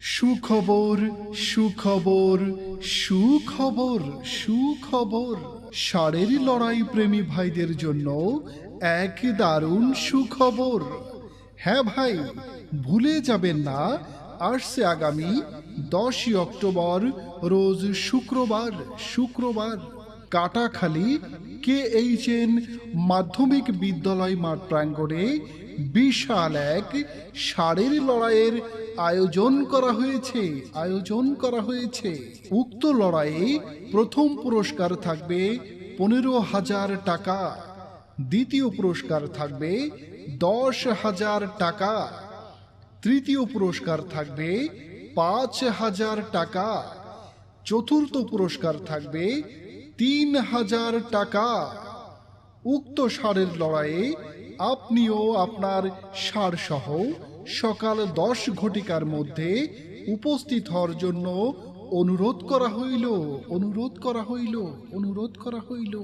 সুখবর সুখবর সুখবর সুখবর। ষাঁড়ের লড়াই প্রেমী ভাইদের জন্য এক দারুণ সুখবর। হ্যাঁ ভাই, ভুলে যাবেন না, আসছে আগামী দশই অক্টোবর, রোজ শুক্রবার শুক্রবার। কাটাখালী কে এইচ এন মাধ্যমিক বিদ্যালয় মাঠ প্রাঙ্গণে বিশাল এক ষাঁড়ের লড়াইয়ের আয়োজন করা হয়েছে, আয়োজন করা হয়েছে। উক্ত লড়াইয়ে প্রথম পুরস্কার থাকবে পনেরো হাজার টাকা, দ্বিতীয় পুরস্কার থাকবে দশ হাজার টাকা, তৃতীয় পুরস্কার থাকবে পাঁচ হাজার টাকা, চতুর্থ পুরস্কার থাকবে তিন হাজার টাকা। উক্ত সারের লড়াইয়ে আপনিও আপনার ষাঁড় সহ সকাল দশ ঘটিকার মধ্যে উপস্থিত হওয়ার জন্য অনুরোধ করা হইল, অনুরোধ করা হইল, অনুরোধ করা হইল।